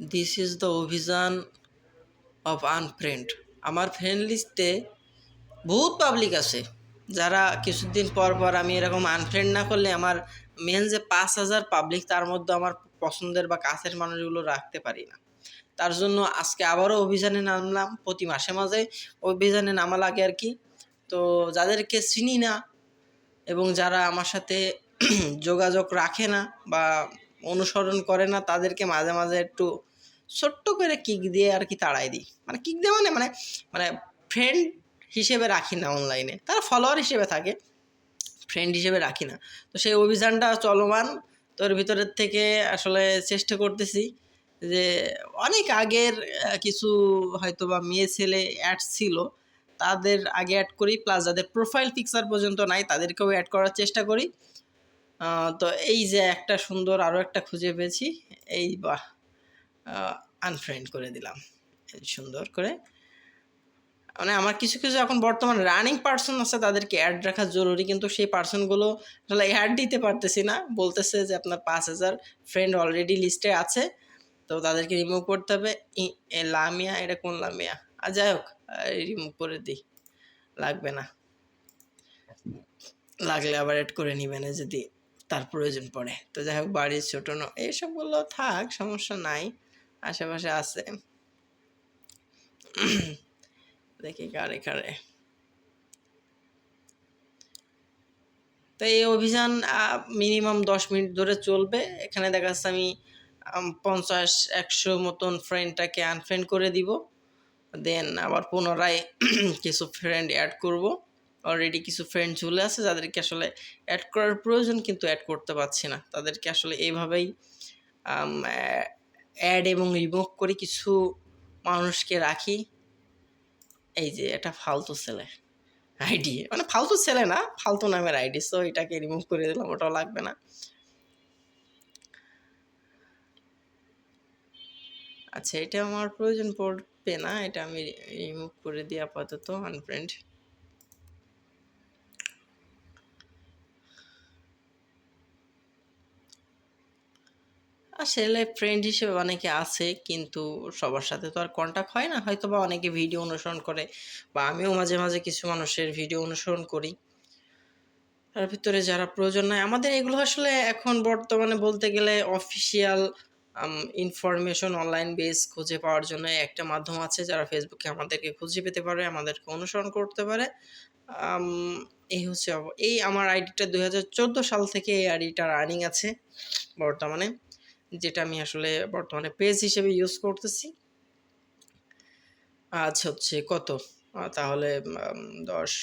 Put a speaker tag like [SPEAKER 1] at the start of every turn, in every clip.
[SPEAKER 1] This is the অভিযান of unfriend আমার friend লিস্টে বহুত পাবলিক আছে। যারা কিছুদিন পর পর আমি এরকম আনফ্রেন্ড না করলে আমার মেন যে পাঁচ হাজার পাবলিক তার মধ্যে আমার পছন্দের বা কাছের মানুষগুলো রাখতে পারি না। তার জন্য আজকে আবারও অভিযানে নামলাম। প্রতি মাসে মাঝে অভিযানে নামা লাগে আর কি। তো যাদেরকে চিনি না এবং যারা আমার সাথে যোগাযোগ রাখে না বা অনুসরণ করে না, তাদেরকে মাঝে মাঝে একটু ছোট্ট করে কিক দিয়ে আর কি তাড়াই দিই। মানে কিক দিয়ে মানে মানে মানে ফ্রেন্ড হিসেবে রাখি না অনলাইনে তারা ফলোয়ার হিসেবে থাকে ফ্রেন্ড হিসেবে রাখি না। তো সেই অভিযানটা চলমান। তোর ভিতরের থেকে আসলে চেষ্টা করতেছি যে অনেক আগের কিছু হয়তো বা মেয়ে ছেলে অ্যাড ছিল, তাদের আগে অ্যাড করি প্লাস যাদের প্রোফাইল পিকচার পর্যন্ত নাই, তাদেরকেও অ্যাড করার চেষ্টা করি। তো এই যে একটা সুন্দর আরও একটা খুঁজে পেয়েছি। এই বাহ! আনফ্রেন্ড করে দিলাম। সুন্দর করে। মানে আমার কিছু কিছু এখন বর্তমান রানিং পার্সন আছে, তাদেরকে অ্যাড রাখা জরুরি, কিন্তু সেই পার্সনগুলো আসলে অ্যাড দিতে পারতেছি না। বলতেছে যে আপনার পাঁচ হাজার ফ্রেন্ড অলরেডি লিস্টে আছে, তো তাদেরকে রিমুভ করতে হবে। লামিয়া, এটা কোন লামিয়া? আর যাই হোক রিমুভ করে দিই। লাগবে না। লাগলে আবার অ্যাড করে নিবেন, যদি তার প্রয়োজন পড়ে। তো যাই হোক, বাড়ির ছোটো ন এইসবগুলো থাক, সমস্যা নাই। আশেপাশে আছে। দেখি কারে কারে। তো এই অভিযান মিনিমাম দশ মিনিট ধরে চলবে। এখানে দেখা যাচ্ছে আমি পঞ্চাশ, একশো মতন ফ্রেন্ডটাকে আনফ্রেন্ড করে দিব। দেন আবার পুনরায় কিছু ফ্রেন্ড অ্যাড করব। অলরেডি কিছু ফ্রেন্ড ঝুলে আছে যাদেরকে আসলে অ্যাড করার প্রয়োজন, কিন্তু অ্যাড করতে পারছি না। তাদেরকে আসলে এইভাবেই অ্যাড এবং রিমুভ করে কিছু মানুষকে রাখি। এই যে এটা ফালতু ছেলে আইডি। মানে ফালতু ছেলে না, ফালতু নামের আইডি। সো এটাকে রিমুভ করে দিলাম, ওটাও লাগবে না। আচ্ছা এটা আমার প্রয়োজন পড়বে না। এটা আমি রিমুভ করে দিই আপাতত আনফ্রেন্ড আসলে ফ্রেন্ড হিসেবে অনেকে আছে, কিন্তু সবার সাথে তো আর কন্ট্যাক্ট হয় না। হয়তো বা অনেকে ভিডিও অনুসরণ করে বা আমিও মাঝে মাঝে কিছু মানুষের ভিডিও অনুসরণ করি। তার ভিতরে যারা প্রয়োজন নাই, আমাদের এগুলো আসলে এখন বর্তমানে বলতে গেলে অফিসিয়াল ইনফরমেশন অনলাইন বেস খুঁজে পাওয়ার জন্য একটা মাধ্যম আছে, যারা ফেসবুকে আমাদেরকে খুঁজে পেতে পারে, আমাদেরকে অনুসরণ করতে পারে। এই হচ্ছে, এই আমার আইডিটা দুই হাজার চোদ্দ সাল থেকে এই আইডিটা রানিং আছে বর্তমানে। যেটা আমি আসলে বর্তমানে পেজ হিসেবে ইউজ করতেছি। আজ হচ্ছে কত? তাহলে দশ,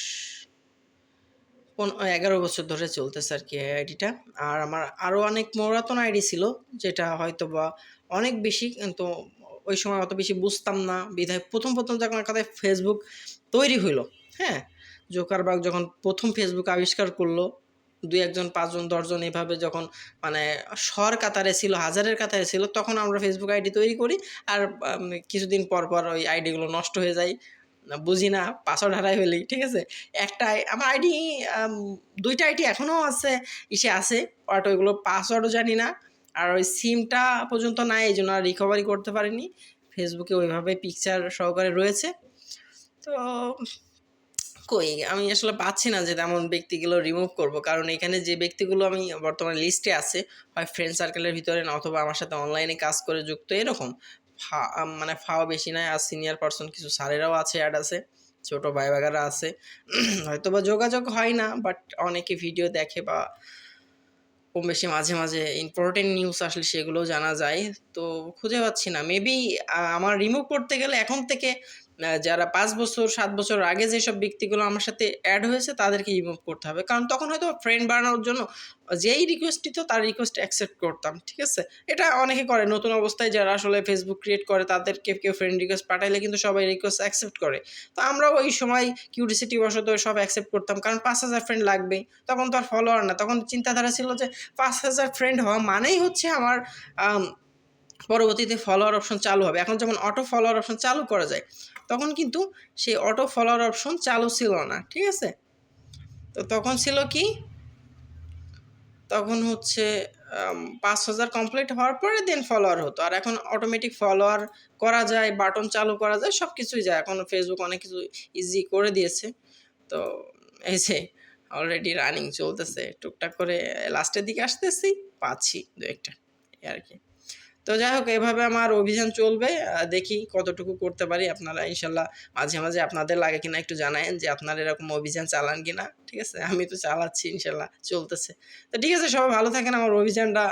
[SPEAKER 1] পন- এগারো বছর ধরে চলতেছে আর কি আইডিটা। আর আমার আরও অনেক পুরাতন আইডি ছিল, যেটা হয়তো বা অনেক বেশি, কিন্তু ওই সময় অত বেশি বুঝতাম না। বিধায় প্রথম প্রথম যখন একটা ফেসবুক তৈরি হইল হ্যাঁ? জোকারবাগ যখন প্রথম ফেসবুক আবিষ্কার করল দুই একজন, পাঁচজন, দশজন এভাবে যখন মানে শর কাতারে ছিল, হাজারের কাতারে ছিল, তখন আমরা ফেসবুক আইডি তৈরি করি আর কিছুদিন পর পর ওই আইডিগুলো নষ্ট হয়ে যায়। বুঝি না পাসওয়ার্ড হারাই ফেলি, ঠিক আছে? একটা আমার আইডি দুইটা আইডি এখনও আছে, ইসে আছে বাট ওইগুলো পাসওয়ার্ডও জানি না আর ওই সিমটা পর্যন্ত নাই, এই জন্য আর রিকভারি করতে পারিনি। ফেসবুকে ওইভাবে পিকচার সহকারে রয়েছে। তো কই? আমি আসলে পাচ্ছি না যে তেমন ব্যক্তিগুলো রিমুভ করব। কারণ এখানে যে ব্যক্তিগুলো আমি বর্তমানে লিস্টে আছে, হয় ফ্রেন্ড সার্কেলের ভিতরে না, অথবা আমার সাথে অনলাইনে কাজ করে যুক্ত, এরকম। ফা- মানে ফাও বেশি নয় আর সিনিয়র পার্সন কিছু স্যারেরাও আছে অ্যাড আছে, ছোটো ভাই বাগারা আছে। হয়তো বা যোগাযোগ হয় না বাট অনেকে ভিডিও দেখে বা কম বেশি মাঝে মাঝে ইম্পর্টেন্ট নিউজ আসলে সেগুলো জানা যায়। তো খুঁজে পাচ্ছি না। মেবি আমার রিমুভ করতে গেলে এখন থেকে যারা পাঁচ বছর, সাত বছর আগে যেসব ব্যক্তিগুলো আমার সাথে অ্যাড হয়েছে, তাদেরকে রিমুভ করতে হবে। কারণ তখন হয়তো ফ্রেন্ড বানানোর জন্য যেই রিকোয়েস্ট দিত তার রিকোয়েস্ট অ্যাকসেপ্ট করতাম, ঠিক আছে? এটা অনেকে করে। নতুন অবস্থায় যারা আসলে ফেসবুক ক্রিয়েট করে, তাদেরকে কেউ ফ্রেন্ড রিকোয়েস্ট পাঠাইলে কিন্তু সবাই রিকোয়েস্ট অ্যাকসেপ্ট করে। তো আমরাও ওই সময় কিউরিসিটি বশত সব অ্যাকসেপ্ট করতাম। কারণ পাঁচ হাজার ফ্রেন্ড লাগবেই। তখন তো আর ফলোয়ার না। তখন চিন্তাধারা ছিল যে পাঁচ হাজার ফ্রেন্ড হওয়া মানেই হচ্ছে আমার পরবর্তীতে ফলোয়ার অপশন চালু হবে। এখন যেমন অটো ফলোয়ার অপশন চালু করা যায়। তখন কিন্তু সেই অটো ফলোয়ার অপশন চালু ছিল না, ঠিক আছে? তো তখন ছিল কি? তখন হচ্ছে পাঁচ হাজার কমপ্লিট হওয়ার পরে দেন ফলোয়ার হতো। আর এখন অটোমেটিক ফলোয়ার করা যায় বাটন চালু করা যায় সব কিছুই যায়। এখন ফেসবুক অনেক কিছু ইজি করে দিয়েছে। তো এই যে অলরেডি রানিং চলতেছে। টুকটাক করে লাস্টের দিকে আসতেছি, পাচ্ছি দু একটা আর কি। তো যাই হোক, এভাবে আমার অভিযান চলবে। দেখি কতটুকু করতে পারি আপনারা। ইনশাল্লাহ মাঝে মাঝে আপনাদের লাগে কিনা একটু জানায়েন যে আপনারা এরকম অভিযান চালান কিনা। ঠিক আছে? আমি তো চালাচ্ছি, ইনশাল্লাহ চলতেছে। তো ঠিক আছে, সবাই ভালো থাকেন। আমার অভিযানটা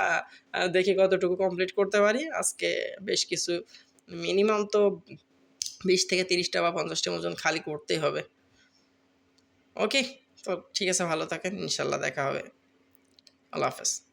[SPEAKER 1] দেখি কতটুকু কমপ্লিট করতে পারি। আজকে বেশ কিছু মিনিমাম তো বিশ থেকে তিরিশটা বা পঞ্চাশটা মতন খালি করতেই হবে। ওকে তো ঠিক আছে, ভালো থাকেন। ইনশাল্লাহ দেখা হবে। আল্লাহ হাফেজ।